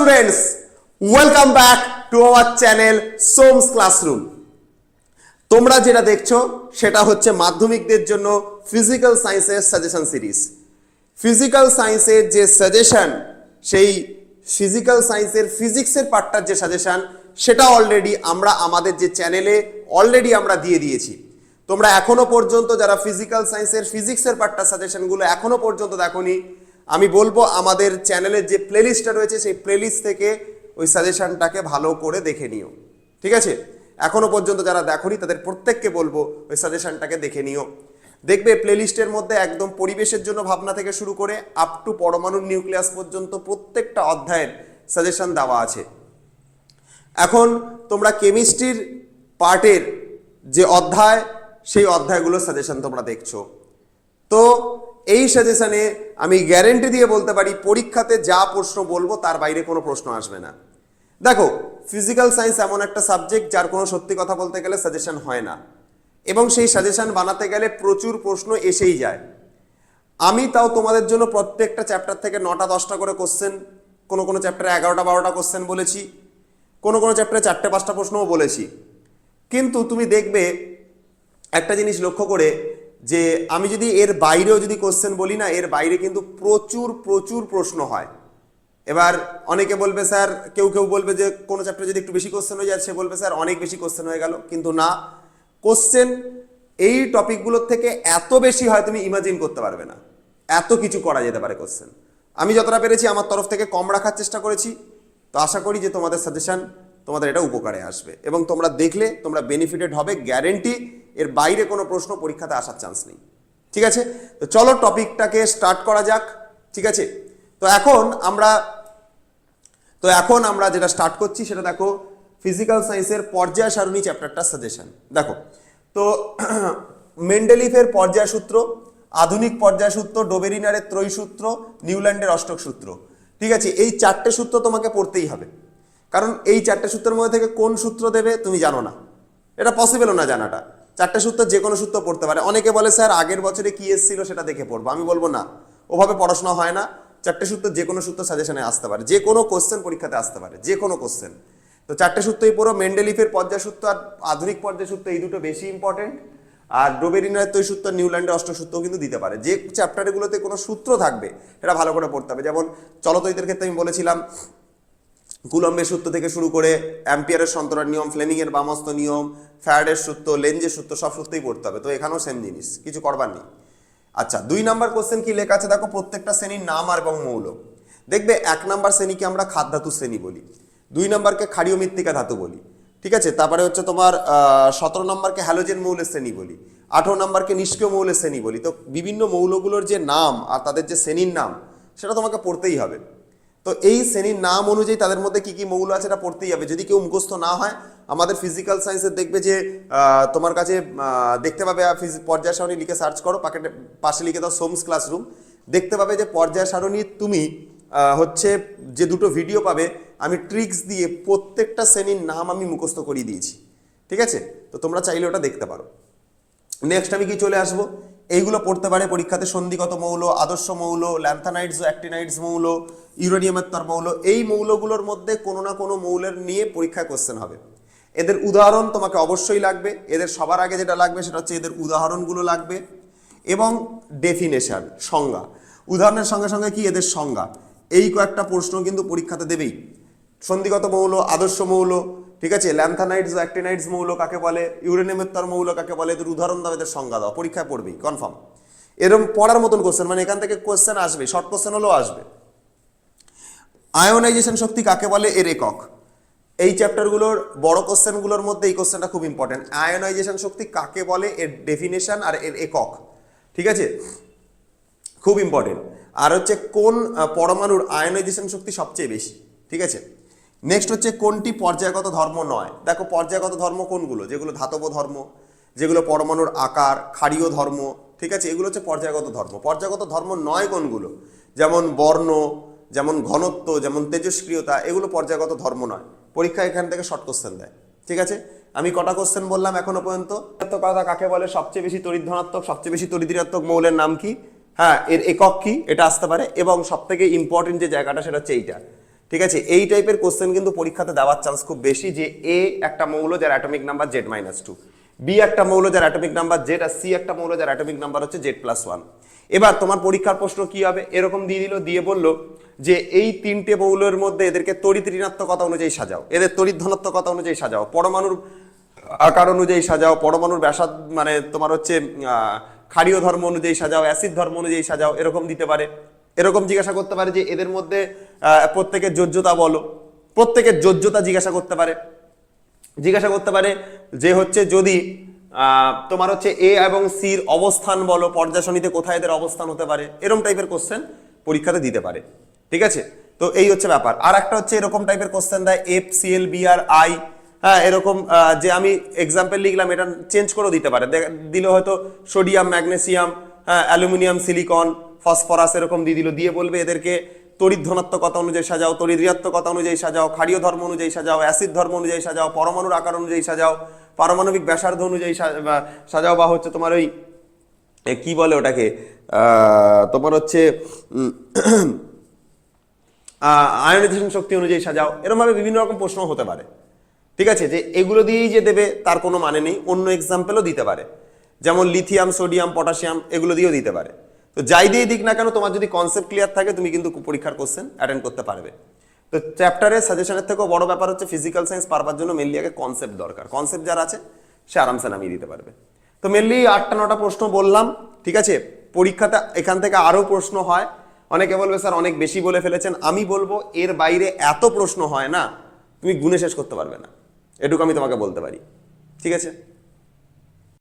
Students welcome back to our channel Soms classroom তোমরা যেটা দেখছ, সেটা হচ্ছে মাধ্যমিকদের জন্য ফিজিক্যাল সায়েন্সের সাজেশন সিরিজ ফিজিক্যাল সায়েন্সের যে সাজেশন সেই ফিজিক্যাল সায়েন্সের ফিজিক্সের পার্টটার যে সাজেশন সেটা অলরেডি আমরা আমাদের যে চ্যানেলে অলরেডি আমরা দিয়ে দিয়েছি। তোমরা এখনও পর্যন্ত যারা ফিজিক্যাল সায়েন্সের ফিজিক্সের পার্টটার সাজেশনগুলো এখনও পর্যন্ত দেখোনি আমি বলব আমাদের চ্যানেলের যে প্লেলিস্টটা রয়েছে, সেই প্লেলিস্ট থেকে ওই সাজেশনটাকে ভালো করে দেখে নিও। ঠিক আছে? এখনও পর্যন্ত যারা দেখোনি, তাদের প্রত্যেককে বলব ওই সাজেশনটাকে দেখে নিও। দেখবে প্লেলিস্টের মধ্যে একদম পরিবেশের জন্য ভাবনা থেকে শুরু করে আপ টু পরমাণুর নিউক্লিয়াস পর্যন্ত প্রত্যেকটা অধ্যায়ের সাজেশন দেওয়া আছে। এখন তোমরা কেমিস্ট্রির পার্টের যে অধ্যায়, সেই অধ্যায়গুলোর সাজেশন তোমরা দেখছ। তো এই সাজেশনে আমি গ্যারেন্টি দিয়ে বলতে পারি, পরীক্ষাতে যা প্রশ্ন বলব তার বাইরে কোনো প্রশ্ন আসবে না। দেখো ফিজিক্যাল সায়েন্স এমন একটা সাবজেক্ট যার কোনো সত্যি কথা বলতে গেলে সাজেশন হয় না। এবং সেই সাজেশন বানাতে গেলে প্রচুর প্রশ্ন এসেই যায়। আমি তাও তোমাদের জন্য প্রত্যেকটা চ্যাপ্টার থেকে নটা দশটা করে কোশ্চেন কোনো কোনো চ্যাপ্টারে এগারোটা বারোটা কোশ্চেন বলেছি, কোনো কোনো চ্যাপ্টারে চারটে পাঁচটা প্রশ্নও বলেছি। কিন্তু তুমি দেখবে একটা জিনিস লক্ষ্য করে যে আমি যদি এর বাইরেও যদি কোশ্চেন বলি না, এর বাইরে কিন্তু প্রচুর প্রচুর প্রশ্ন হয়। এবার অনেকে বলবে, স্যার, কেউ কেউ বলবে যে, কোনো চ্যাপ্টারে যদি একটু বেশি কোশ্চেন হয়ে যায়, সে বলবে, স্যার, অনেক বেশি কোশ্চেন হয়ে গেল। কিন্তু না কোশ্চেন এই টপিকগুলোর থেকে এত বেশি হয় তুমি ইমাজিন করতে পারবে না। এত কিছু করা যেতে পারে কোশ্চেন আমি যতটা পেরেছি, আমার তরফ থেকে কম রাখার চেষ্টা করেছি। তো আশা করি যে তোমাদের সাজেশন তোমাদের এটা উপকারে আসবে। এবং তোমরা দেখলে, তোমরা বেনিফিটেড হবে গ্যারেন্টি এর বাইরে কোনো প্রশ্ন পরীক্ষাতে আসার চান্স নেই। ঠিক আছে? তো চলো টপিকটাকে স্টার্ট করা যাক। ঠিক আছে? তো এখন আমরা, তো এখন আমরা যেটা স্টার্ট করছি সেটা দেখো ফিজিক্যাল সায়েন্সের পর্যায় সারণী চ্যাপ্টারটা সাজেশন দেখো, তো মেন্ডেলিফের পর্যায় সূত্র, আধুনিক পর্যায় সূত্র, ডোবেরিনারের ত্রয়ী সূত্র, নিউল্যান্ডের অষ্টক সূত্র। ঠিক আছে? এই চারটে সূত্র তোমাকে পড়তেই হবে। কারণ এই চারটে সূত্রের মধ্যে থেকে কোন সূত্র দেবে তুমি জানো না। এটা পসিবলও না জানাটা। চারটে সূত্র যে কোনো সূত্র পড়তে পারে। অনেকে বলে, স্যার, আগের বছরে কি এসেছিল সেটা দেখে পড়ব। আমি বলব, না, ওভাবে পড়াশোনা হয় না। চারটে সূত্র যে কোনো সূত্র সাজেশনে আসতে পারে। যে কোনো কোশ্চেন পরীক্ষাতে আসতে পারে, যে কোনো কোশ্চেন তো চারটে সূত্রই পড়ো। মেন্ডেলিফের পর্যায় সূত্র আর আধুনিক পর্যায় সূত্র এই দুটো বেশি ইম্পর্টেন্ট আর ডোবেরিনার তৈ সূত্র নিউল্যান্ডের অষ্ট সূত্র কিন্তু দিতে পারে। যে চ্যাপ্টারগুলোতে কোনো সূত্র থাকবে, সেটা ভালো করে পড়তে হবে। যেমন চলতৈতের ক্ষেত্রে আমি বলেছিলাম কুলম্বের সূত্র থেকে শুরু করে অ্যাম্পিয়ারের সন্তরার নিয়ম, ফ্লেমিংয়ের বামস্ত নিয়ম ফ্যারাডের সূত্র, লেঞ্জের সূত্র, সব সূত্রেই পড়তে হবে। তো এখানেও সেম জিনিস, কিছু করবার নেই। আচ্ছা দুই নাম্বার কোশ্চেন কি লেখা আছে? দেখো, প্রত্যেকটা শ্রেণির নাম আর এবং মৌল। দেখবে, এক নাম্বার শ্রেণীকে আমরা খাদ্যাতু শ্রেণি বলি, দুই নাম্বারকে ক্ষারীয় মৃত্তিকা ধাতু বলি, ঠিক আছে? তারপরে হচ্ছে তোমার সতেরো নম্বরকে হ্যালোজেন মৌলের শ্রেণি বলি, আঠেরো নম্বরকে নিষ্ক্রিয় মৌলের শ্রেণি বলি। তো বিভিন্ন মৌলগুলোর যে নাম আর তাদের যে শ্রেণির নাম, সেটা তোমাকে পড়তেই হবে। তো এই শ্রেণির নাম অনুযায়ী তাদের মধ্যে কি কি মৌল আছে এটা পড়তেই হবে। যদি কেউ মুখস্থ না হয়, আমাদের ফিজিক্যাল সায়েন্সের দেখবে যে তোমার কাছে দেখতে পাবে পর্যায় সারণী লিখে সার্চ করো, পাকেটে পাশে লিখে দাও সোমস ক্লাসরুম দেখতে পাবে যে পর্যায় সারণী তুমি হচ্ছে যে দুটো ভিডিও পাবে, আমি ট্রিক্স দিয়ে প্রত্যেকটা শ্রেণির নাম আমি মুখস্থ করিয়ে দিয়েছি। ঠিক আছে? তো তোমরা চাইলে ওটা দেখতে পারো। নেক্সট আমি কি চলে আসব? এইগুলো পড়তে পারে। পরীক্ষাতে সন্ধিগত মৌল, আদর্শ মৌল, ল্যান্থানাইটস ও অ্যাক্টিনাইটস মৌল ইউরেনিয়ামের মৌল, এই মৌলগুলোর মধ্যে কোনো না কোনো মৌলের নিয়ে পরীক্ষায় কোশ্চেন হবে। এদের উদাহরণ তোমাকে অবশ্যই লাগবে। এদের সবার আগে যেটা লাগবে সেটা হচ্ছে এদের উদাহরণগুলো লাগবে এবং ডেফিনেশন সংজ্ঞা। উদাহরণের সঙ্গে সঙ্গে কি? এদের সংজ্ঞা। এই কয়েকটা প্রশ্ন কিন্তু পরীক্ষাতে দেবেই। সন্ধিগত মৌল, আদর্শ মৌল ঠিক আছে? ল্যান্থানাইটস, অ্যাক্টিনাইটস মৌল কাকে বলে? ইউরেনিয়ামের মৌল কাকে বলে? এদের উদাহরণ দাও, এদের সংজ্ঞা দাও। পরীক্ষায় পড়বেই কনফার্ম এরকম পড়ার মতন কোশ্চেন মানে এখান থেকে কোশ্চেন আসবে শর্ট কোশ্চেন হলেও আসবে। আয়োনাইজেশন শক্তি কাকে বলে? এর একক। এই চ্যাপ্টারগুলোর বড় কোশ্চেনগুলোর মধ্যে এই কোশ্চেনটা খুব ইম্পর্টেন্ট আয়োনাইজেশন শক্তি কাকে বলে? এর ডেফিনেশন আর এর একক। ঠিক আছে? খুব ইম্পর্টেন্ট আর হচ্ছে কোন পরমাণুর আয়নাইজেশন শক্তি সবচেয়ে বেশি? ঠিক আছে? নেক্সট হচ্ছে কোনটি পর্যায়গত ধর্ম নয়? দেখো পর্যায়গত ধর্ম কোনগুলো? যেগুলো ধাতব ধর্ম, যেগুলো পরমাণুর আকার, ক্ষারীয় ধর্ম, ঠিক আছে? এগুলো হচ্ছে পর্যায়গত ধর্ম। পর্যায়গত ধর্ম নয় কোনগুলো? যেমন বর্ণ, যেমন ঘনত্ব, যেমন তেজস্ক্রিয়তা, এগুলো পর্যায়গত ধর্ম নয়। পরীক্ষা এখান থেকে শর্ট কোশ্চেন দেয়। ঠিক আছে? আমি কটা কোশ্চেন বললাম এখনও পর্যন্ত? কথা কাকে বলে? সবচেয়ে বেশি তড়িৎ ধনাত্মক, সবচেয়ে বেশি তড়িৎ মৌলের নাম কি? হ্যাঁ এর একক কি? এটা আসতে পারে। এবং সব থেকে ইম্পর্টেন্ট যে জায়গাটা, সেটা হচ্ছে এইটা। ঠিক আছে? এই টাইপের কোশ্চেন কিন্তু পরীক্ষাতে দেওয়ার চান্স খুব বেশি যে এ একটা মৌল যার atomic number Z minus two B একটা মৌল যার অ্যাটমিক নাম্বার জেড আর সি একটা মৌল যার অ্যাটমিক নাম্বার হচ্ছে জেড প্লাস ওয়ান এবার তোমার পরীক্ষার প্রশ্ন কি হবে? এরকম দিয়ে দিল, দিয়ে বলল যে এই তিনটে মৌলের মধ্যে এদেরকে তড়িৎ ঋণাত্মকতা অনুযায়ী সাজাও। এদের তড়িৎ ধনাত্মকতা অনুযায়ী সাজাও। পরমাণুর আকার অনুযায়ী সাজাও। পরমাণুর ব্যাসাদ মানে তোমার হচ্ছে ক্ষারীয় ধর্ম অনুযায়ী সাজাও। অ্যাসিড ধর্ম অনুযায়ী সাজাও। এরকম দিতে পারে। এরকম জিজ্ঞাসা করতে পারে যে এদের মধ্যে প্রত্যেকের যোজ্যতা বলো। প্রত্যেকের যোজ্যতা জিজ্ঞাসা করতে পারে। জিজ্ঞাসা করতে পারে যে হচ্ছে যদি তোমার হচ্ছে এ এবং সির অবস্থান বলো পর্যাসনিতে কোথায় এদের অবস্থান হতে পারে, এরকম টাইপের কোশ্চেন পরীক্ষাতে দিতে পারে। ঠিক আছে? তো এই হচ্ছে ব্যাপার। আর একটা হচ্ছে এরকম টাইপের কোশ্চেন দেয় F C L B R I হ্যাঁ এরকম যে আমি এক্সাম্পল লিখলাম, এটা চেঞ্জ করেও দিতে পারে। দিলে হয়তো সোডিয়াম ম্যাগনেসিয়াম হ্যাঁ অ্যালুমিনিয়াম সিলিকন ফসফরাস এরকম দিয়ে দিল, দিয়ে বলবে এদেরকে তড়িৎ ধনাত্মকতা অনুযায়ী সাজাও, তড়িৎ ঋণাত্মকতা অনুযায়ী সাজাও, ক্ষারীয় ধর্ম অনুযায়ী সাজাও, অ্যাসিড ধর্ম অনুযায়ী সাজাও, পরমাণুর আকার অনুযায়ী সাজাও, পারমাণবিক ব্যাসার্ধ অনুযায়ী সাজাও বা হচ্ছে তোমার ওই কি বলে ওটাকে তোমার হচ্ছে আয়নাইজেশন শক্তি অনুযায়ী সাজাও এরকমভাবে বিভিন্ন রকম প্রশ্ন হতে পারে। ঠিক আছে? যে এগুলো দিয়েই যে দেবে, তার কোনো মানে নেই। অন্য এক্সাম্পলও দিতে পারে। যেমন লিথিয়াম সোডিয়াম পটাশিয়াম এগুলো দিয়েও দিতে পারে। তো যাই দিয়ে দিক না কেন, তোমার যদি কনসেপ্ট ক্লিয়ার থাকে, তুমি কিন্তু পরীক্ষার কোশ্চেন অ্যাটেন্ড করতে পারবে। তো চ্যাপ্টারের সাজেশনের থেকেও বড় ব্যাপার হচ্ছে ফিজিক্যাল সায়েন্স পারবার জন্য মেনলি আগে কনসেপ্ট দরকার। কনসেপ্ট যার আছে, সে আরামসে নামিয়ে দিতে পারবে। তো মেনলি আটটা, নটা প্রশ্ন বললাম, ঠিক আছে? পরীক্ষাতে এখান থেকে আরও প্রশ্ন হয়। অনেকে বলবে, স্যার, অনেক বেশি বলে ফেলেছেন। আমি বলব, এর বাইরে এত প্রশ্ন হয় না, তুমি গুণে শেষ করতে পারবে না। এটুকু আমি তোমাকে বলতে পারি। ঠিক আছে?